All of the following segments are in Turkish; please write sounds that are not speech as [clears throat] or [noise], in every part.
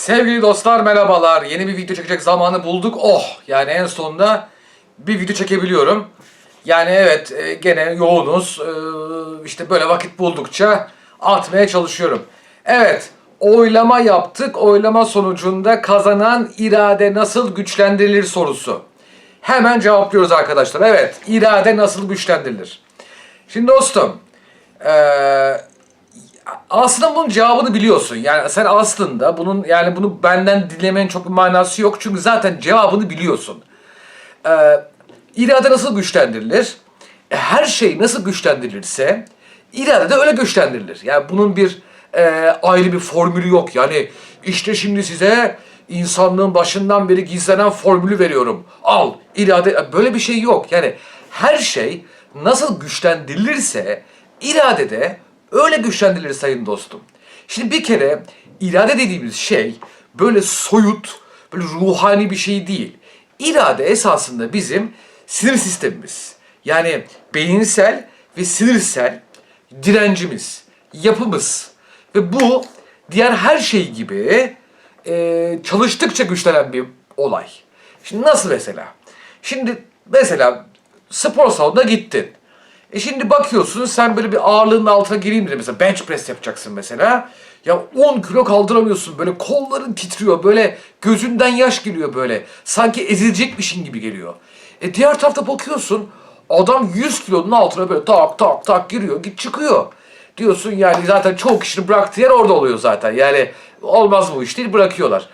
Sevgili dostlar merhabalar. Yeni bir video çekecek zamanı bulduk. Oh yani en sonunda bir video çekebiliyorum. Yani evet e, gene yoğunuz. E, işte böyle vakit buldukça atmaya çalışıyorum. Evet oylama yaptık. Oylama sonucunda kazanan irade nasıl güçlendirilir sorusu. Hemen cevaplıyoruz arkadaşlar. Evet irade nasıl güçlendirilir? Şimdi dostum eee aslında bunun cevabını biliyorsun. Yani sen aslında bunun yani bunu benden dinlemenin çok bir manası yok. Çünkü zaten cevabını biliyorsun. Ee, irade nasıl güçlendirilir? E, her şey nasıl güçlendirilirse irade de öyle güçlendirilir. Yani bunun bir e, ayrı bir formülü yok. Yani işte şimdi size insanlığın başından beri gizlenen formülü veriyorum. Al irade böyle bir şey yok. Yani her şey nasıl güçlendirilirse irade de öyle güçlendirilir sayın dostum. Şimdi bir kere irade dediğimiz şey böyle soyut, böyle ruhani bir şey değil. İrade esasında bizim sinir sistemimiz. Yani beyinsel ve sinirsel direncimiz, yapımız. Ve bu diğer her şey gibi e, çalıştıkça güçlenen bir olay. Şimdi nasıl mesela? Şimdi mesela spor salonuna gittin. E şimdi bakıyorsun sen böyle bir ağırlığın altına gireyim dedi mesela bench press yapacaksın mesela. Ya 10 kilo kaldıramıyorsun böyle kolların titriyor böyle gözünden yaş geliyor böyle. Sanki ezilecekmişin gibi geliyor. E diğer tarafta bakıyorsun adam 100 kilonun altına böyle tak tak tak giriyor git çıkıyor. Diyorsun yani zaten çoğu kişinin bıraktığı yer orada oluyor zaten. Yani olmaz bu iş değil bırakıyorlar.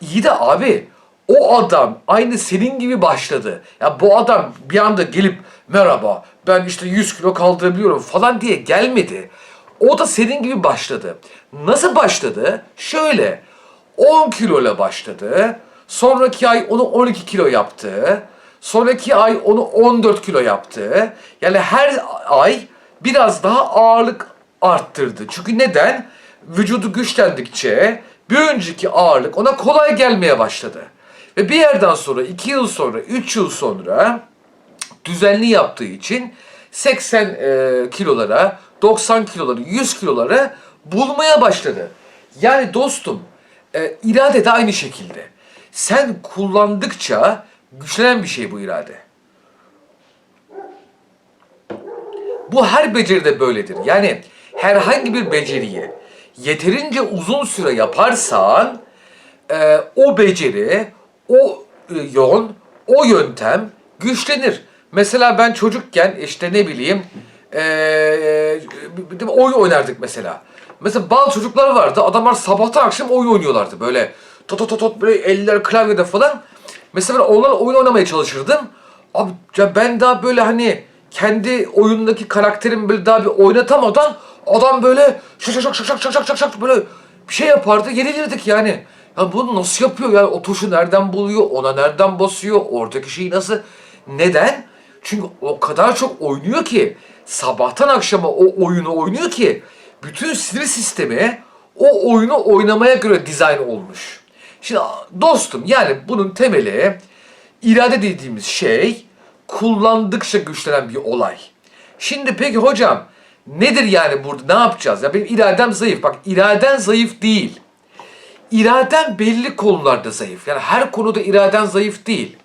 İyi de abi o adam aynı senin gibi başladı. Ya bu adam bir anda gelip merhaba ben işte 100 kilo kaldırabiliyorum falan diye gelmedi. O da senin gibi başladı. Nasıl başladı? Şöyle 10 kiloyla başladı. Sonraki ay onu 12 kilo yaptı. Sonraki ay onu 14 kilo yaptı. Yani her ay biraz daha ağırlık arttırdı. Çünkü neden? Vücudu güçlendikçe bir önceki ağırlık ona kolay gelmeye başladı. Ve bir yerden sonra, 2 yıl sonra, 3 yıl sonra düzenli yaptığı için 80 e, kilolara, 90 kiloları, 100 kilolara bulmaya başladı. Yani dostum, e, irade de aynı şekilde. Sen kullandıkça güçlenen bir şey bu irade. Bu her beceride böyledir. Yani herhangi bir beceriyi yeterince uzun süre yaparsan e, o beceri, o e, yol, o yöntem güçlenir. Mesela ben çocukken işte ne bileyim e, de oyun oynardık mesela. Mesela bazı çocuklar vardı adamlar sabahtan akşam oyun oynuyorlardı böyle tot tot tot böyle eller klavyede falan. Mesela ben onlarla oyun oynamaya çalışırdım. Abi ya ben daha böyle hani kendi oyundaki karakterimi böyle daha bir oynatamadan adam böyle şak şak şak şak şak şak şak şak böyle bir şey yapardı yenilirdik yani. Ya bunu nasıl yapıyor yani o tuşu nereden buluyor, ona nereden basıyor, oradaki şeyi nasıl, neden? Çünkü o kadar çok oynuyor ki, sabahtan akşama o oyunu oynuyor ki, bütün sinir sistemi o oyunu oynamaya göre dizayn olmuş. Şimdi dostum yani bunun temeli irade dediğimiz şey kullandıkça güçlenen bir olay. Şimdi peki hocam nedir yani burada ne yapacağız? Ya benim iradem zayıf. Bak iraden zayıf değil. İraden belli konularda zayıf. Yani her konuda iraden zayıf değil.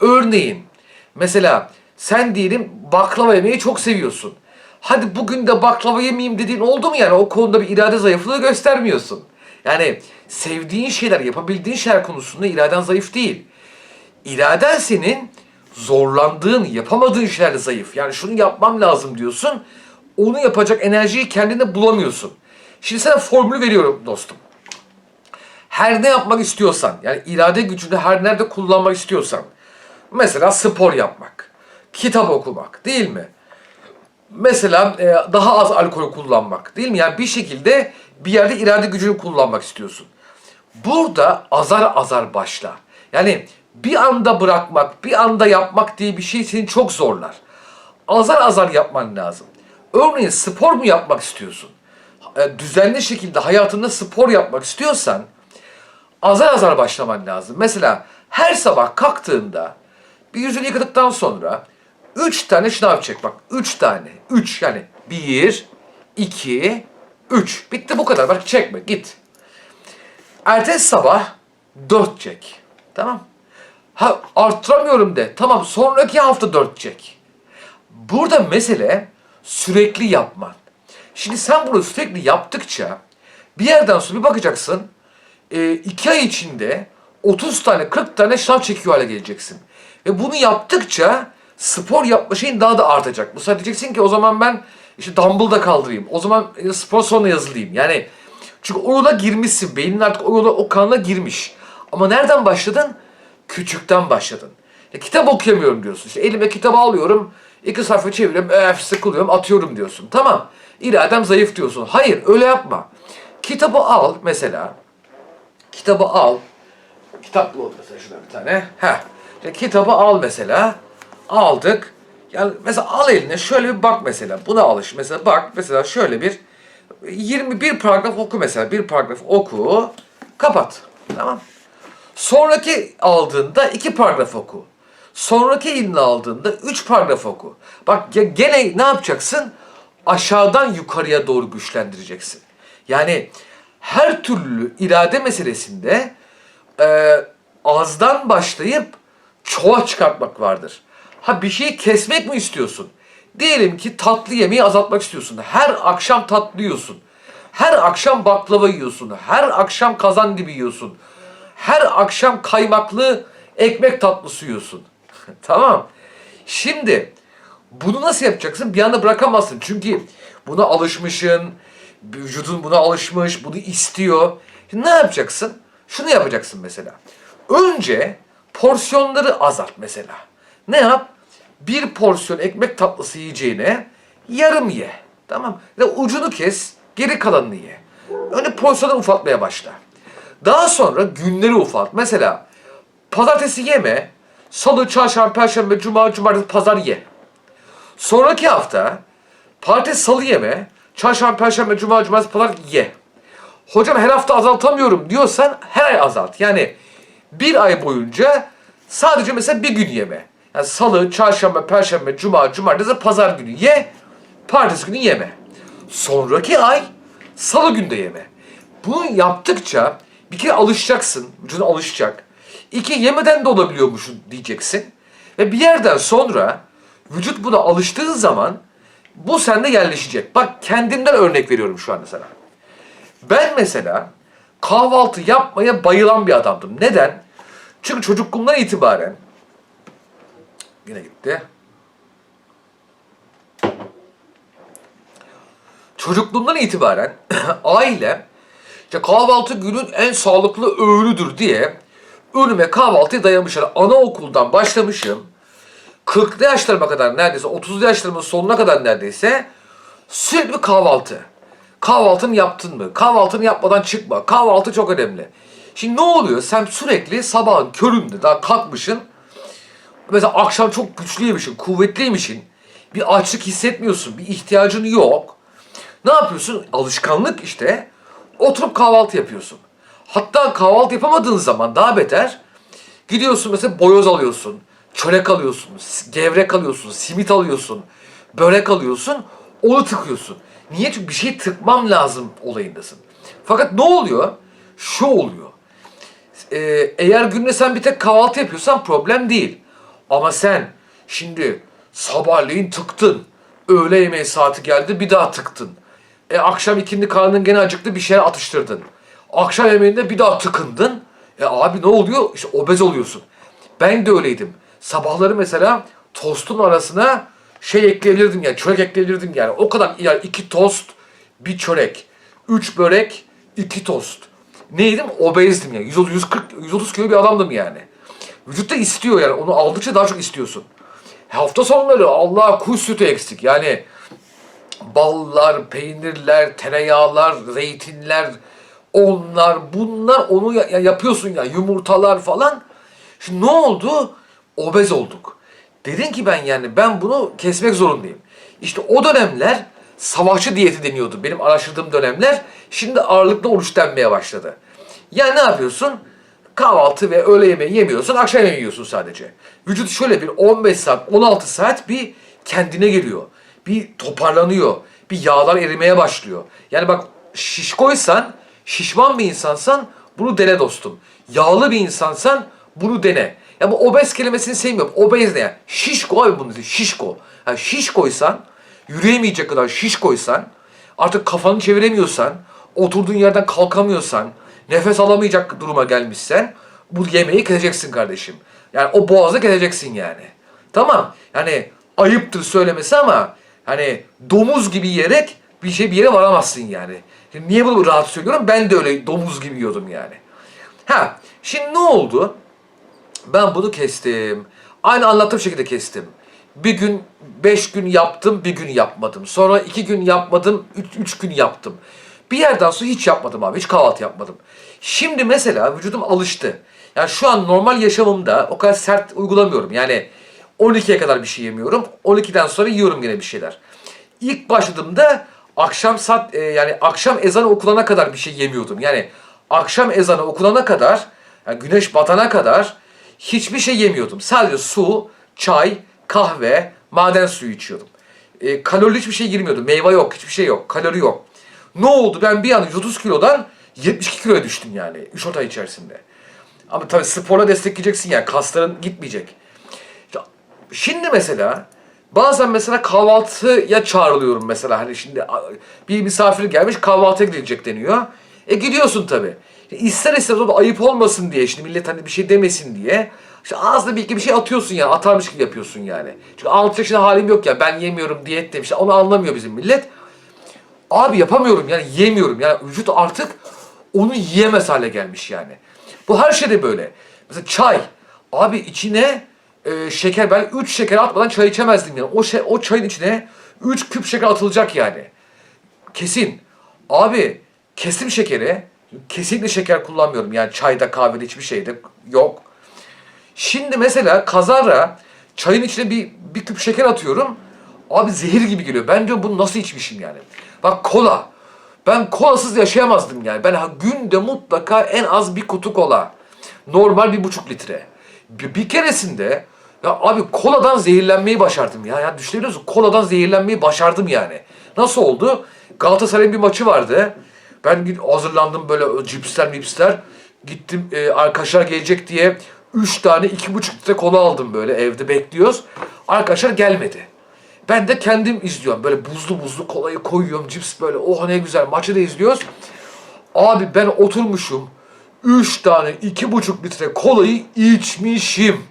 Örneğin mesela sen diyelim baklava yemeyi çok seviyorsun. Hadi bugün de baklava yemeyeyim dediğin oldu mu yani o konuda bir irade zayıflığı göstermiyorsun. Yani sevdiğin şeyler, yapabildiğin şeyler konusunda iraden zayıf değil. İraden senin zorlandığın, yapamadığın şeyler zayıf. Yani şunu yapmam lazım diyorsun. Onu yapacak enerjiyi kendinde bulamıyorsun. Şimdi sana formülü veriyorum dostum. Her ne yapmak istiyorsan, yani irade gücünü her nerede kullanmak istiyorsan. Mesela spor yapmak, kitap okumak değil mi? Mesela e, daha az alkol kullanmak değil mi? Yani bir şekilde bir yerde irade gücünü kullanmak istiyorsun. Burada azar azar başla. Yani bir anda bırakmak, bir anda yapmak diye bir şey seni çok zorlar. Azar azar yapman lazım. Örneğin spor mu yapmak istiyorsun? E, Düzenli şekilde hayatında spor yapmak istiyorsan azar azar başlaman lazım. Mesela her sabah kalktığında bir yüzünü yıkadıktan sonra üç tane şınav çek bak. Üç tane. Üç yani bir, iki, üç. Bitti bu kadar. Bak çekme git. Ertesi sabah 4 çek. Tamam. Ha arttıramıyorum de. Tamam sonraki hafta 4 çek. Burada mesele sürekli yapman. Şimdi sen bunu sürekli yaptıkça bir yerden sonra bir bakacaksın e, iki ay içinde 30 tane 40 tane şınav çekiyor hale geleceksin. Ve bunu yaptıkça spor yapma şeyin daha da artacak. Bu sefer diyeceksin ki o zaman ben işte dumbbell'da kaldırayım. O zaman e, spor salonuna yazılayım. Yani çünkü o yola girmişsin. Beynin artık o yola o kanala girmiş. Ama nereden başladın? Küçükten başladın. Ya, kitap okuyamıyorum diyorsun. İşte elime kitabı alıyorum. iki sayfa çeviriyorum. Öf sıkılıyorum atıyorum diyorsun. Tamam. İradem zayıf diyorsun. Hayır öyle yapma. Kitabı al mesela. Kitabı al. Kitap bul mesela şurada bir tane. Heh. İşte kitabı al mesela. Aldık. Yani mesela al eline şöyle bir bak mesela. Buna alış. Mesela bak mesela şöyle bir 21 paragraf oku mesela. Bir paragraf oku. Kapat. Tamam. Sonraki aldığında iki paragraf oku. Sonraki eline aldığında üç paragraf oku. Bak gene ne yapacaksın? Aşağıdan yukarıya doğru güçlendireceksin. Yani her türlü irade meselesinde e, azdan başlayıp çoğa çıkartmak vardır. Ha bir şeyi kesmek mi istiyorsun? Diyelim ki tatlı yemeği azaltmak istiyorsun. Her akşam tatlı yiyorsun. Her akşam baklava yiyorsun. Her akşam kazandibi yiyorsun. Her akşam kaymaklı ekmek tatlısı yiyorsun. [laughs] tamam. Şimdi bunu nasıl yapacaksın? Bir anda bırakamazsın. Çünkü buna alışmışsın. Vücudun buna alışmış. Bunu istiyor. Şimdi ne yapacaksın? Şunu yapacaksın mesela. Önce porsiyonları azalt mesela. Ne yap? Bir porsiyon ekmek tatlısı yiyeceğine yarım ye. Tamam. Ve ucunu kes, geri kalanını ye. Önce porsiyonu ufaltmaya başla. Daha sonra günleri ufalt. Mesela pazartesi yeme, salı, çarşamba, perşembe, cuma, cumartesi, pazar ye. Sonraki hafta pazartesi, salı yeme, çarşamba, perşembe, cuma, cumartesi, pazar ye. Hocam her hafta azaltamıyorum diyorsan her ay azalt. Yani bir ay boyunca sadece mesela bir gün yeme. Yani salı, çarşamba, perşembe, cuma, cumartesi, pazar günü ye. Pazartesi günü yeme. Sonraki ay salı günde yeme. Bunu yaptıkça bir kere alışacaksın. Vücudun alışacak. İki yemeden de olabiliyormuşsun diyeceksin. Ve bir yerden sonra vücut buna alıştığı zaman bu sende yerleşecek. Bak kendimden örnek veriyorum şu anda sana. Ben mesela kahvaltı yapmaya bayılan bir adamdım. Neden? Çünkü çocukluğumdan itibaren yine gitti. Çocukluğumdan itibaren [clears throat] ailem işte kahvaltı günün en sağlıklı öğünüdür diye önüme kahvaltıyı dayamışlar. Anaokuldan başlamışım. 40'lı yaşlarıma kadar neredeyse 30'lu yaşlarımın sonuna kadar neredeyse sürekli kahvaltı. Kahvaltını yaptın mı? Kahvaltını yapmadan çıkma. Kahvaltı çok önemli. Şimdi ne oluyor? Sen sürekli sabahın köründe daha kalkmışsın. Mesela akşam çok güçlüymüşsün, kuvvetliymişsin. Bir açlık hissetmiyorsun, bir ihtiyacın yok. Ne yapıyorsun? Alışkanlık işte. Oturup kahvaltı yapıyorsun. Hatta kahvaltı yapamadığın zaman daha beter. Gidiyorsun mesela boyoz alıyorsun, çörek alıyorsun, gevrek alıyorsun, simit alıyorsun, börek alıyorsun, onu tıkıyorsun. Niye? Çünkü bir şey tıkmam lazım olayındasın. Fakat ne oluyor? Şu oluyor. Ee, eğer günde sen bir tek kahvaltı yapıyorsan problem değil. Ama sen şimdi sabahleyin tıktın. Öğle yemeği saati geldi bir daha tıktın. E akşam ikindi karnın gene acıktı bir şeyler atıştırdın. Akşam yemeğinde bir daha tıkındın. E abi ne oluyor? İşte obez oluyorsun. Ben de öyleydim. Sabahları mesela tostun arasına şey ekleyebilirdim yani çörek ekleyebilirdim yani. O kadar yani iki tost, bir çörek, üç börek, iki tost. Neydim? Obezdim yani. 130, 140, 130 kilo bir adamdım yani. Vücut da istiyor yani. Onu aldıkça daha çok istiyorsun. Hafta sonları Allah kuş sütü eksik. Yani ballar, peynirler, tereyağlar, zeytinler, onlar, bunlar onu ya- yapıyorsun ya yumurtalar falan. Şimdi ne oldu? Obez olduk. Dedin ki ben yani ben bunu kesmek zorundayım. İşte o dönemler savaşçı diyeti deniyordu. Benim araştırdığım dönemler şimdi ağırlıklı oruç denmeye başladı. Yani ne yapıyorsun? Kahvaltı ve öğle yemeği yemiyorsun, akşam yemeği yiyorsun sadece. Vücut şöyle bir 15 saat, 16 saat bir kendine geliyor. Bir toparlanıyor. Bir yağlar erimeye başlıyor. Yani bak şişkoysan, şişman bir insansan Bunu dene dostum. Yağlı bir insansan bunu dene. Ya bu obez kelimesini sevmiyorum. Obez ne ya? Şişko abi bunun. Şişko. Yani şişkoysan, yürüyemeyecek kadar şişkoysan, artık kafanı çeviremiyorsan, oturduğun yerden kalkamıyorsan, nefes alamayacak duruma gelmişsen, bu yemeği keseceksin kardeşim. Yani o boğazı keseceksin yani. Tamam. Yani ayıptır söylemesi ama hani domuz gibi yiyerek bir şey bir yere varamazsın yani. Şimdi niye bunu rahat söylüyorum? Ben de öyle domuz gibi yiyordum yani. Ha, şimdi ne oldu? Ben bunu kestim. Aynı anlattığım şekilde kestim. Bir gün, beş gün yaptım, bir gün yapmadım. Sonra iki gün yapmadım, üç, üç gün yaptım. Bir yerden sonra hiç yapmadım abi, hiç kahvaltı yapmadım. Şimdi mesela vücudum alıştı. Yani şu an normal yaşamımda o kadar sert uygulamıyorum. Yani 12'ye kadar bir şey yemiyorum. 12'den sonra yiyorum yine bir şeyler. İlk başladığımda akşam saat e, yani akşam ezanı okunana kadar bir şey yemiyordum. Yani akşam ezanı okunana kadar, yani güneş batana kadar hiçbir şey yemiyordum. Sadece su, çay, kahve, maden suyu içiyordum. E, kalorili hiçbir şey girmiyordu. Meyve yok, hiçbir şey yok. Kalori yok. Ne oldu? Ben bir anda 130 kilodan 72 kiloya düştüm yani 3 ay içerisinde. Ama tabii sporla destekleyeceksin yani kasların gitmeyecek. Şimdi mesela bazen mesela kahvaltıya çağrılıyorum mesela hani şimdi bir misafir gelmiş kahvaltıya gidilecek deniyor. E gidiyorsun tabii. İster istemez o da ayıp olmasın diye şimdi millet hani bir şey demesin diye. İşte ağzına bir iki bir şey atıyorsun yani atarmış gibi yapıyorsun yani. Çünkü 6 yaşında halim yok ya ben yemiyorum diyet demiş. Onu anlamıyor bizim millet. Abi yapamıyorum yani yiyemiyorum. Yani vücut artık onu yiyemez hale gelmiş yani. Bu her şeyde böyle. Mesela çay. Abi içine e, şeker ben 3 şeker atmadan çay içemezdim yani. O şey o çayın içine 3 küp şeker atılacak yani. Kesin. Abi kesim şekeri kesinlikle şeker kullanmıyorum. Yani çayda kahvede hiçbir şeyde yok. Şimdi mesela kazara çayın içine bir, bir küp şeker atıyorum. Abi zehir gibi geliyor. Ben diyorum bunu nasıl içmişim yani. Bak kola. Ben kolasız yaşayamazdım yani. Ben günde mutlaka en az bir kutu kola. Normal bir buçuk litre. Bir, bir keresinde ya abi koladan zehirlenmeyi başardım ya. Ya düşünebiliyor musun? Koladan zehirlenmeyi başardım yani. Nasıl oldu? Galatasaray'ın bir maçı vardı. Ben git- hazırlandım böyle cipsler mipsler. Gittim e, arkadaşlar gelecek diye 3 tane 2,5 litre kola aldım böyle evde bekliyoruz. Arkadaşlar gelmedi. Ben de kendim izliyorum. Böyle buzlu buzlu kolayı koyuyorum. Cips böyle oh ne güzel maçı da izliyoruz. Abi ben oturmuşum. 3 tane 2,5 litre kolayı içmişim.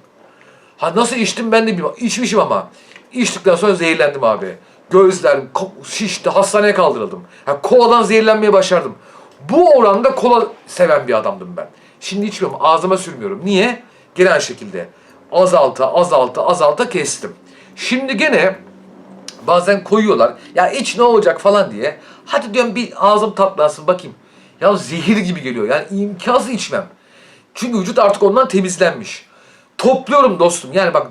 Ha nasıl içtim ben de bilmiyorum. İçmişim ama. İçtikten sonra zehirlendim abi. Gözlerim ko- şişti. Hastaneye kaldırıldım. Ha, koladan zehirlenmeye başardım. Bu oranda kola seven bir adamdım ben. Şimdi içmiyorum. Ağzıma sürmüyorum. Niye? Gene aynı şekilde. Azalta, azalta, azalta kestim. Şimdi gene bazen koyuyorlar. Ya iç ne olacak falan diye. Hadi diyorum bir ağzım tatlansın bakayım. Ya zehir gibi geliyor. Yani imkansız içmem. Çünkü vücut artık ondan temizlenmiş. Topluyorum dostum. Yani bak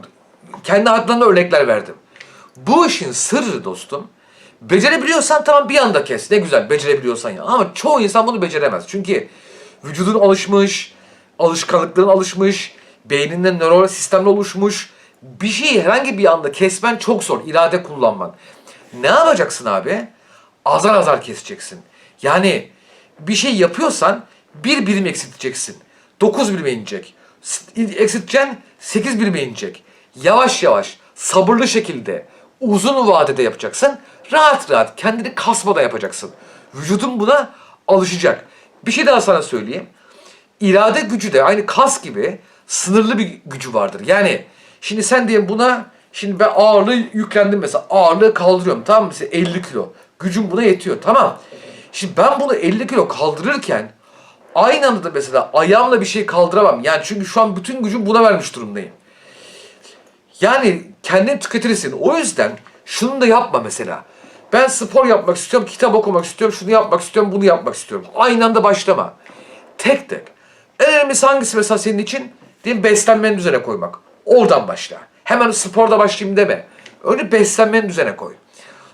kendi hayatımdan da örnekler verdim. Bu işin sırrı dostum. Becerebiliyorsan tamam bir anda kes. Ne güzel becerebiliyorsan ya. Ama çoğu insan bunu beceremez. Çünkü vücudun alışmış, alışkanlıkların alışmış, beyninde nöral sistemle oluşmuş. Bir şeyi herhangi bir anda kesmen çok zor. irade kullanman. Ne yapacaksın abi? Azar azar keseceksin. Yani bir şey yapıyorsan bir birim eksilteceksin. 9 birime inecek. Eksilteceksin 8 birime inecek. Yavaş yavaş, sabırlı şekilde, uzun vadede yapacaksın. Rahat rahat, kendini kasmadan yapacaksın. Vücudun buna alışacak. Bir şey daha sana söyleyeyim. İrade gücü de aynı kas gibi sınırlı bir gücü vardır. Yani şimdi sen diyelim buna şimdi ben ağırlığı yüklendim mesela ağırlığı kaldırıyorum tamam mı? Mesela 50 kilo. Gücüm buna yetiyor tamam. Şimdi ben bunu 50 kilo kaldırırken aynı anda da mesela ayağımla bir şey kaldıramam. Yani çünkü şu an bütün gücüm buna vermiş durumdayım. Yani kendini tüketirsin. O yüzden şunu da yapma mesela. Ben spor yapmak istiyorum, kitap okumak istiyorum, şunu yapmak istiyorum, bunu yapmak istiyorum. Aynı anda başlama. Tek tek. En önemlisi hangisi mesela senin için? Diyelim beslenmenin düzene koymak. Oradan başla. Hemen sporda başlayayım deme. Önce beslenmenin düzene koy.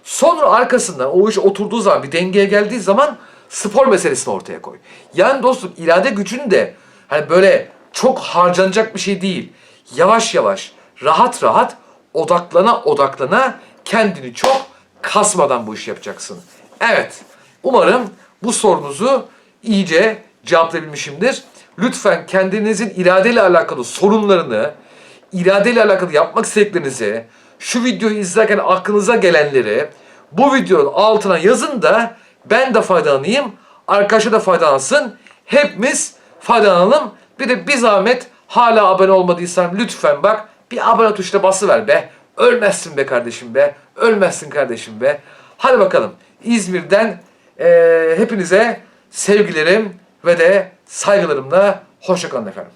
Sonra arkasından o iş oturduğu zaman bir dengeye geldiği zaman spor meselesini ortaya koy. Yani dostum irade gücün de hani böyle çok harcanacak bir şey değil. Yavaş yavaş, rahat rahat odaklana odaklana kendini çok kasmadan bu işi yapacaksın. Evet. Umarım bu sorunuzu iyice cevaplayabilmişimdir. Lütfen kendinizin iradeyle alakalı sorunlarını, iradeyle alakalı yapmak istediklerinizi, şu videoyu izlerken aklınıza gelenleri bu videonun altına yazın da ben de faydalanayım, arkadaşlar da faydalansın. Hepimiz faydalanalım. Bir de bir zahmet hala abone olmadıysan lütfen bak bir abone tuşuna basıver be. Ölmezsin be kardeşim be. Ölmezsin kardeşim be. Hadi bakalım. İzmir'den eee, hepinize sevgilerim ve de saygılarımla hoşçakalın efendim.